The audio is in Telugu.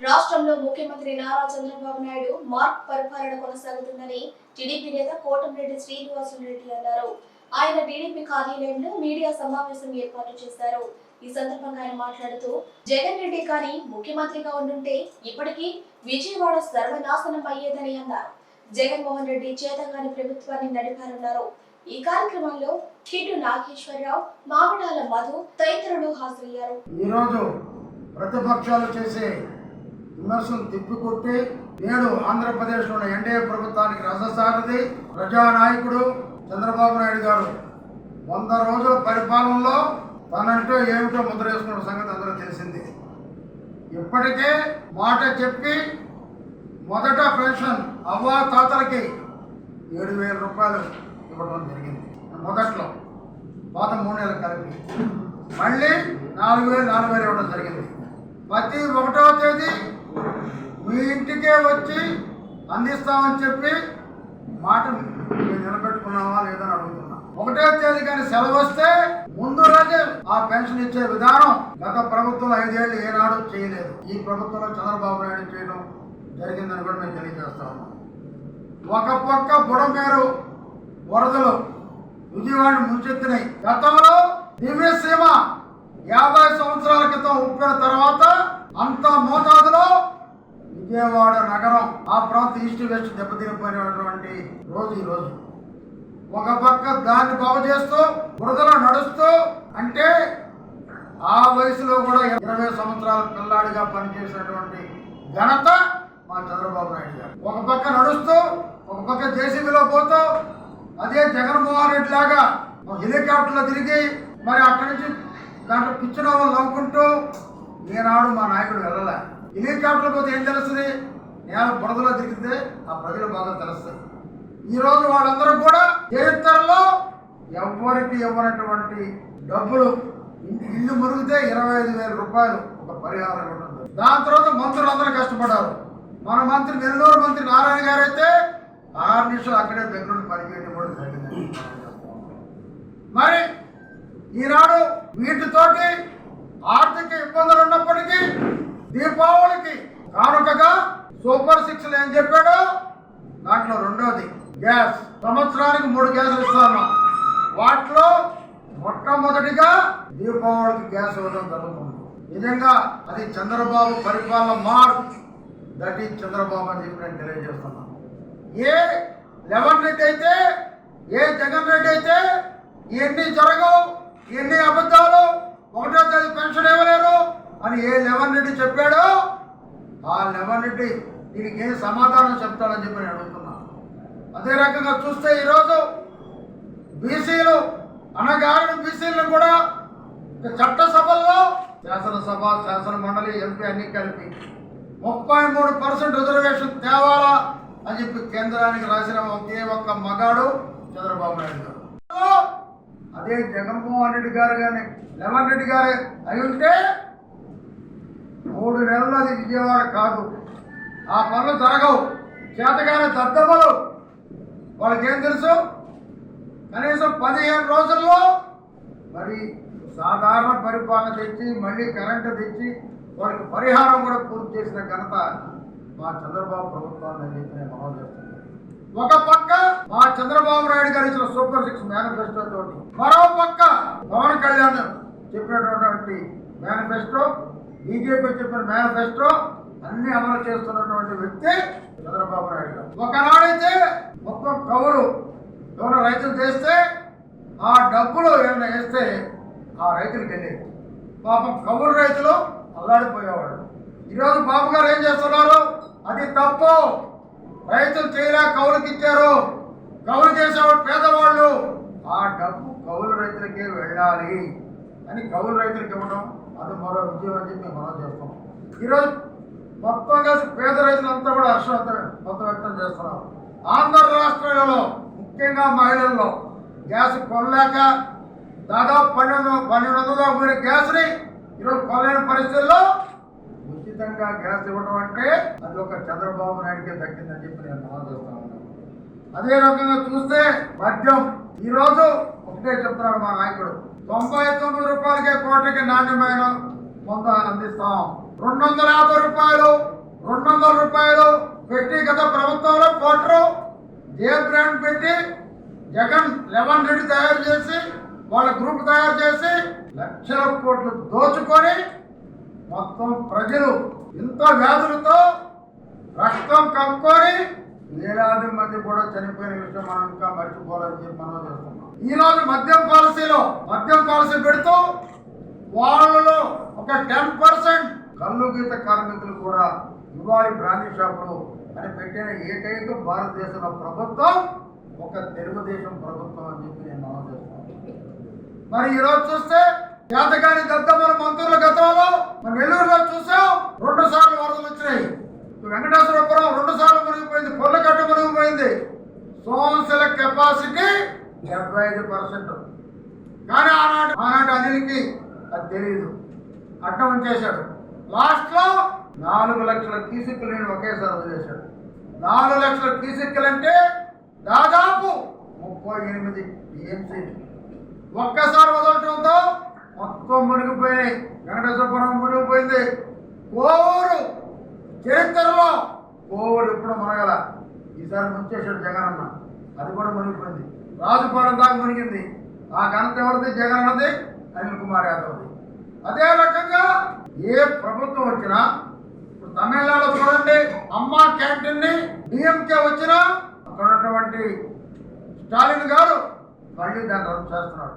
రాష్ట్రంలో ముఖ్యమంత్రి నారా చంద్రబాబు నాయుడు మార్క్ పరిపాలన కొనసాగుతుందని టీడీపీ నేత కోటమిరెడ్డి శ్రీనివాసులు రెడ్డి అన్నారు. ఆయన టీడీపీ కార్యాలయంలో మీడియా సమావేశం ఏర్పాటు చేశారు. ఈ సందర్భంగా ఆయన మాట్లాడుతూ జగన్ రెడ్డి కానీ ముఖ్యమంత్రిగా ఉండుంటే ఇప్పటికీ విజయవాడ సర్వనాశనం అయ్యేదని అన్నారు. జగన్మోహన్ రెడ్డి చేతగాని ప్రభుత్వాన్ని నడిపారన్నారు. ఈ కార్యక్రమంలో కిటు నాగేశ్వరరావు మామిడాల మధు తదితరులు హాజరయ్యారు. ఈరోజు ప్రతిపక్షాలు చేసే విమర్శలు తిప్పికొట్టి నేడు ఆంధ్రప్రదేశ్లోని ఎన్డీఏ ప్రభుత్వానికి రససారథి ప్రజానాయకుడు చంద్రబాబు నాయుడు గారు. వంద రోజుల పరిపాలనలో తనంటూ ఏమిటో ముద్ర వేసుకున్న సంగతి అందరూ తెలిసింది. ఇప్పటికే మాట చెప్పి మొదట పెన్షన్ అవ్వా తాతలకి ఏడు వేల రూపాయలు ఇవ్వడం జరిగింది. మొదట్లో పాత మూడు నెలలు కలిపి. మళ్ళీ నాలుగు వేలు నాలుగు వేలు ఇవ్వడం జరిగింది. ప్రతి ఒకటవ తేదీ ఇంటికే వచ్చి అందిస్తామని చెప్పి మాట మేము నిలబెట్టుకున్నామా లేదని అడుగుతున్నా. ఒకటే తేదీ కానీ సెలవు వస్తే ముందు రోజే ఆ పెన్షన్ ఇచ్చే విధానం గత ప్రభుత్వం ఐదేళ్ళు ఏనాడు చేయలేదు. ఈ ప్రభుత్వంలో చంద్రబాబు నాయుడు చేయడం జరిగిందని కూడా మేము తెలియజేస్తా ఒక పక్క బుడమేరు వరదలు విజయవాడ ముంచెత్తినాయి గతంలో దివ్యసీమ యాభై సంవత్సరాల క్రితం ఉప్పిన తర్వాత అంత మోతాదులో విజయవాడ నగరం ఆ ప్రాంత ఈస్ట్ వెస్ట్ దెబ్బతినిపోయినటువంటి రోజు ఈ రోజు. ఒక పక్క దాన్ని బాగు చేస్తూ బురదలో నడుస్తూ అంటే ఆ వయసులో కూడా ఇరవై సంవత్సరాల పిల్లాడిగా పనిచేసినటువంటి ఘనత మా చంద్రబాబు నాయుడు గారు. ఒక పక్క నడుస్తూ ఒక పక్క జేసీబీలో పోతూ అదే జగన్మోహన్ రెడ్డి లాగా ఒక హెలికాప్టర్లో తిరిగి మరి అక్కడి నుంచి దాంట్లో పిచ్చిన వాళ్ళు నవ్వుకుంటూ ఈనాడు మా నాయకుడు వెళ్ళలే. హెలికాప్టర్ పోతే ఏం తెలుస్తుంది? నేల బురదలో తిరిగితే ఆ ప్రజలు బాగా తెలుస్తుంది. ఈ రోజు వాళ్ళందరూ కూడా చరిత్రలో ఎవ్వరికి ఇవ్వనటువంటి డబ్బులు ఇల్లు- ఇల్లు మురిగితే ఇరవై ఐదు వేల రూపాయలు ఒక పరిహారం ఉంటుంది దాని తర్వాత మంత్రులు అందరూ కష్టపడ్డారు. మన మంత్రి నెల్లూరు మంత్రి నారాయణ గారు అయితే ఆరు నిమిషాలు అక్కడే దగ్గర పనిచేయడం కూడా జరిగింది. మరి ఈనాడు వీటితోటి ఆర్థిక ఇబ్బందులు దీపావళికి కానుకగా సూపర్ సిక్స్ ఏం చెప్పాడో? దాంట్లో రెండోది గ్యాస్. సంవత్సరానికి మూడు గ్యాసులు ఇస్తాను. వాటిలో మొట్టమొదటిగా దీపావళికి గ్యాస్ ఇవ్వడం జరుగుతుంది. నిజంగా అది చంద్రబాబు పరిపాలన మార్క్ దట్ ఈజ్ చంద్రబాబు అని చెప్పి నేను తెలియజేస్తున్నాను. ఏ లెవెన్ రెడ్డి అయితే ఏ జగన్ రెడ్డి అయితే ఎన్ని జరగవు ఎన్ని అబద్ధాలు ఒకటో తేదీ పెన్షన్ ఇవ్వలేరు అని ఏ లెవెన్ రెడ్డి చెప్పాడో ఆ లెవెన్ రెడ్డి దీనికి ఏం సమాధానం చెప్తాడని చెప్పి నేను అడుగుతున్నాను అదే రకంగా చూస్తే ఈరోజు బీసీలు అనగారిన బీసీలను కూడా చట్టసభల్లో శాసనసభ శాసన మండలి ఎంపీ అన్ని కలిపి ముప్పై మూడు పర్సెంట్ రిజర్వేషన్ తేవాలా అని చెప్పి కేంద్రానికి రాసిన ఒకే ఒక్క మగాడు చంద్రబాబు నాయుడు గారు. అదే జగన్మోహన్ రెడ్డి గారు కానీ లెవెన్ రెడ్డి గారు అయి ఉంటే మూడు నెలలు అది విజయవాడ కాదు. ఆ పనులు జరగవు. చేతగానే దద్దమ్మలు. వాళ్ళకేం తెలుసు? కనీసం పదిహేను రోజుల్లో మరి సాధారణ పరిపాలన తెచ్చి మళ్ళీ కరెంటు తెచ్చి వాళ్ళకి పరిహారం కూడా పూర్తి చేసిన ఘనత మా చంద్రబాబు ప్రభుత్వాన్ని చెప్పి నేను మనం చేస్తున్నాను ఒక పక్క మా చంద్రబాబు నాయుడు గారు ఇచ్చిన సూపర్ సిక్స్ మేనిఫెస్టో తోటి మరో పక్క పవన్ కళ్యాణ్ చెప్పినటువంటి మేనిఫెస్టో బీజేపీ చెప్పిన మేనిఫెస్టో అన్ని అమలు చేస్తున్నటువంటి వ్యక్తి చంద్రబాబు నాయుడు గారు. ఒకనాడైతే మొత్తం కవులు ఎవరైనా రైతులు చేస్తే ఆ డబ్బులు ఏమైనా వేస్తే ఆ రైతులకు వెళ్ళేది. పాపం కవులు రైతులు అల్లాడిపోయేవాడు ఈరోజు బాబు గారు ఏం చేస్తున్నారు? అది తప్పు. రైతులు చేయలే కవులకు ఇచ్చారు. కవులు చేసేవాడు పేదవాళ్ళు. ఆ డబ్బు కౌలు రైతులకే వెళ్ళాలి అని కౌలు రైతులకు ఇవ్వడం అది మరో విజయం అని చెప్పి మనం చేస్తాం ఈరోజు మొత్తం కలిసి పేద రైతులంతా కూడా హర్షం మొత్తం వ్యక్తం చేస్తున్నారు ఆంధ్ర రాష్ట్రాలలో ముఖ్యంగా మహిళల్లో గ్యాస్ కొనలేక దాదాపు పన్నెండు పన్నెండు వందల పోయిన గ్యాస్ని ఈరోజు కొనలేని పరిస్థితుల్లో ఉచితంగా గ్యాస్ ఇవ్వడం అంటే అది ఒక చంద్రబాబు నాయుడికే దక్కిందని చెప్పి నేను మనం చేస్తా అదే రకంగా చూస్తే మద్యం ఈరోజు ఒకటే చెప్తున్నాడు మా నాయకుడు. తొంభై తొమ్మిది రూపాయలకే కోటకి నాణ్యమైన కొంత అందిస్తాం రెండు వందల యాభై రూపాయలు రెండు వందల రూపాయలు పెట్టి గత ప్రభుత్వంలో కోటరు జే బ్రాండ్ పెట్టి జగన్ లెవెన్ రెడ్డి తయారు చేసి వాళ్ళ గ్రూప్ తయారు చేసి లక్షల కోట్లు దోచుకొని మొత్తం ప్రజలు ఇంత వ్యాధులతో రక్తం కమ్ముకొని వేలాది మంది కూడా చనిపోయిన విషయం మనం ఇంకా మర్చిపోవాలని చెప్పి మనం చేస్తున్నాం. ఈ రోజు మద్యం పాలసీ పెడుతూ వాళ్ళలో ఒక టెన్ పర్సెంట్. కళ్ళు గీత కార్మికులు కూడా ఇవాళ బ్రాండీ షాపులు అని పెట్టిన ఏకైక భారతదేశంలో ప్రభుత్వం ఒక తెలుగుదేశం ప్రభుత్వం అని చెప్పి నేను మనం చేస్తాను మరి ఈ రోజు చూస్తే చేతగాని దద్దమ్మల మంత్రుల గతంలో మన నెల్లూరులో చూసాం రెండు సార్లు వరదలు వచ్చినాయి. వెంకటేశ్వరపురం రెండు సార్లు మునిగిపోయింది పొల్లకట్ట మునిగిపోయింది. సోన్సెల కెపాసిటీ డెబ్బై ఐదు పర్సెంట్. కానీ ఆనాటి ఆనాటి అనిల్కి అది తెలియదు అడ్డం ఉంచేశాడు లాస్ట్లో నాలుగు లక్షల కీసిక్కులు నేను ఒకేసారి వదిలేశాడు. నాలుగు లక్షల కీసిక్కులు అంటే దాదాపు ముప్పై ఎనిమిది టీఎంసీ ఒక్కసారి వదలటంతో మొత్తం మునిగిపోయినాయి. వెంకటేశ్వరపురం మునిగిపోయింది. కోవూరు చరిత్రలో కోవూరు ఎప్పుడు మునగల? ఈసారి ముంచేశాడు జగన్ అన్న అది కూడా మునిగిపోయింది. రాజుపాలెం దాకా మునిగింది. ఆ ఘనత ఎవరిది? జగన్ అన్నది అనిల్ కుమార్ యాదవ్ది. అదే రకంగా ఏ ప్రభుత్వం వచ్చినా ఇప్పుడు తమిళనాడు చూడండి అమ్మ క్యాంటీన్ని డిఎంకే వచ్చినా అక్కడ ఉన్నటువంటి స్టాలిన్ గారు మళ్ళీ దాన్ని రద్దు చేస్తున్నాడు